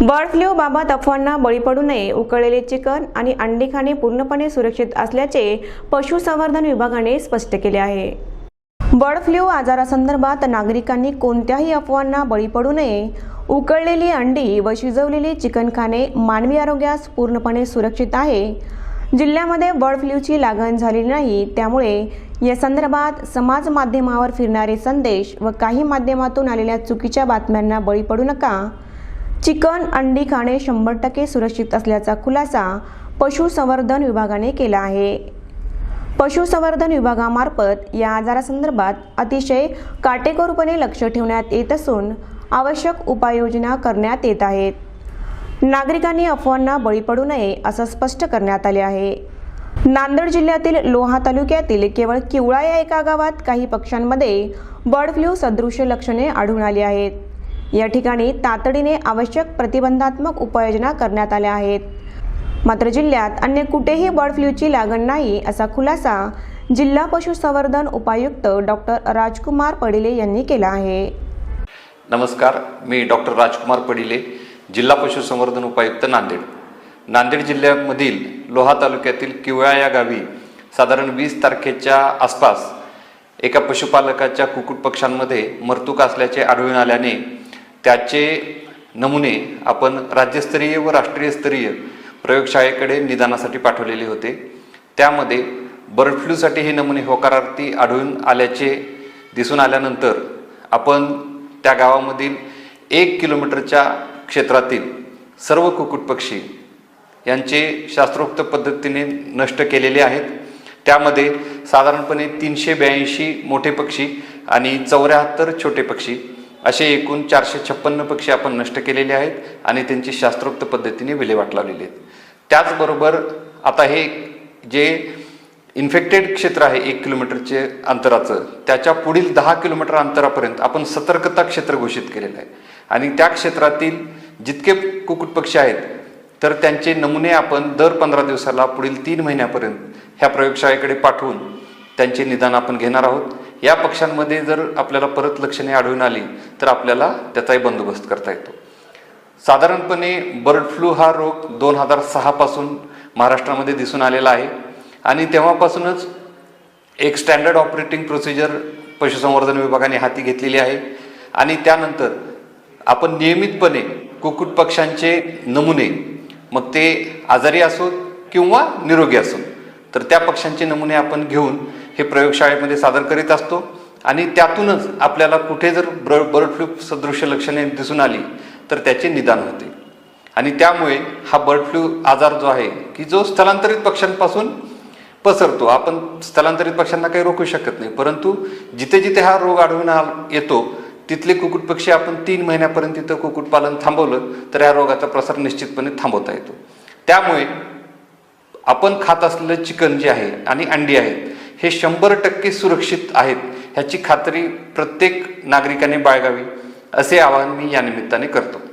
Bird flu बाबत अफवांना बळी पडू नये उकळलेले चिकन आणि अंडी खाणे पूर्णपणे सुरक्षित असल्याचे पशुसंवर्धन विभागाने स्पष्ट केले आहे. बर्ड फ्लू आजारासंदर्भात नागरिकांनी कोणत्याही अफवांना बळी पडू नये उकळलेली अंडी व शिजवलेली चिकन खाणे मानवी आरोग्यास पूर्णपणे सुरक्षित आहे. जिल्ह्यामध्ये बर्ड फ्लूची लागण झालेली नाही त्यामुळे या संदर्भात समाज माध्यमावर फिरणारे संदेश व काही माध्यमातून आलेल्या चुकीच्या बातम्यांना बळी पडू नका. चिकन अंडी खाणे शंभर टक्के सुरक्षित असल्याचा खुलासा पशुसंवर्धन विभागाने केला आहे. पशुसंवर्धन विभागामार्फत या आजारासंदर्भात अतिशय काटेकोरपणे लक्ष ठेवण्यात येत असून आवश्यक उपाययोजना करण्यात येत आहेत. नागरिकांनी अफवांना बळी पडू नये असं स्पष्ट करण्यात आले आहे. नांदेड जिल्ह्यातील लोहा तालुक्यातील केवळ किवळा या एका गावात काही पक्ष्यांमध्ये बर्ड फ्लू सदृश्य लक्षणे आढळून आली आहेत. या ठिकाणी तातडीने आवश्यक प्रतिबंधात्मक उपाययोजना करण्यात आल्या आहेत. मात्र जिल्ह्यात अन्य कुठेही बर्ड फ्लूची लागण नाही असा खुलासा जिल्हा पशुसंवर्धन उपायुक्त डॉक्टर राजकुमार पडिले यांनी केला आहे. नमस्कार मी डॉक्टर राजकुमार पडिले जिल्हा पशुसंवर्धन उपायुक्त नांदेड. नांदेड जिल्ह्यामधील लोहा तालुक्यातील किवळा या गावी साधारण वीस तारखेच्या आसपास एका पशुपालकाच्या कुक्कुट पक्ष्यांमध्ये मर्तुक असल्याचे आढळून आल्याने त्याचे नमुने आपण राज्यस्तरीय व राष्ट्रीय स्तरीय प्रयोगशाळेकडे निदानासाठी पाठवलेले होते. त्यामध्ये बर्ड फ्लूसाठी हे नमुने होकारार्थी आढळून आल्याचे दिसून आल्यानंतर आपण त्या गावामधील एक किलोमीटरच्या क्षेत्रातील सर्व कुक्कुट पक्षी यांचे शास्त्रोक्त पद्धतीने नष्ट केलेले आहेत. त्यामध्ये साधारणपणे तीनशे ब्याऐंशी मोठे पक्षी आणि चौऱ्याहत्तर छोटे पक्षी असे एकूण चारशे छप्पन्न पक्षी आपण नष्ट केलेले आहेत आणि त्यांची शास्त्रोक्त पद्धतीने विल्हेवाट लावलेली आहेत. त्याचबरोबर आता हे जे इन्फेक्टेड क्षेत्र आहे एक किलोमीटरचे अंतराचं त्याच्या पुढील दहा किलोमीटर अंतरापर्यंत आपण सतर्कता क्षेत्र घोषित केलेलं आहे. आणि त्या क्षेत्रातील जितके कुक्कुट पक्षी आहेत तर त्यांचे नमुने आपण दर पंधरा दिवसाला पुढील तीन महिन्यापर्यंत ह्या प्रयोगशाळेकडे पाठवून त्यांचे निदान आपण घेणार आहोत. या पक्षांमध्ये जर आपल्याला परत लक्षणे आढळून आली तर आपल्याला त्याचाही बंदोबस्त करता येतो. साधारणपणे बर्ड फ्लू हा रोग दोन हजार सहापासून महाराष्ट्रामध्ये दिसून आलेला आहे आणि तेव्हापासूनच एक स्टँडर्ड ऑपरेटिंग प्रोसिजर पशुसंवर्धन विभागाने हाती घेतलेली आहे आणि त्यानंतर आपण नियमितपणे कुक्कुट पक्ष्यांचे नमुने मग ते आजारी असोत किंवा निरोगी असोत तर त्या पक्ष्यांचे नमुने आपण घेऊन हे प्रयोगशाळेमध्ये सादर करीत असतो. आणि त्यातूनच आपल्याला कुठे जर ब्र बर्ड फ्लू सदृश्य लक्षणे दिसून आली तर त्याचे निदान होते. आणि त्यामुळे हा बर्ड फ्लू आजार जो आहे की जो स्थलांतरित पक्ष्यांपासून पसरतो. आपण स्थलांतरित पक्ष्यांना काही रोखू शकत नाही. परंतु जिथे जिथे हा रोग आढळून येतो तिथले कुक्कुट पक्षी आपण तीन महिन्यापर्यंत तिथं कुक्कुटपालन थांबवलं तर या रोगाचा प्रसार निश्चितपणे थांबवता येतो. त्यामुळे आपण खात असलेलं चिकन जे आहे आणि अंडी आहेत हे शंभर टक्के सुरक्षित आहेत ह्याची खात्री प्रत्येक नागरिकाने बाळगावी असे आवाहन मी या निमित्ताने करतो.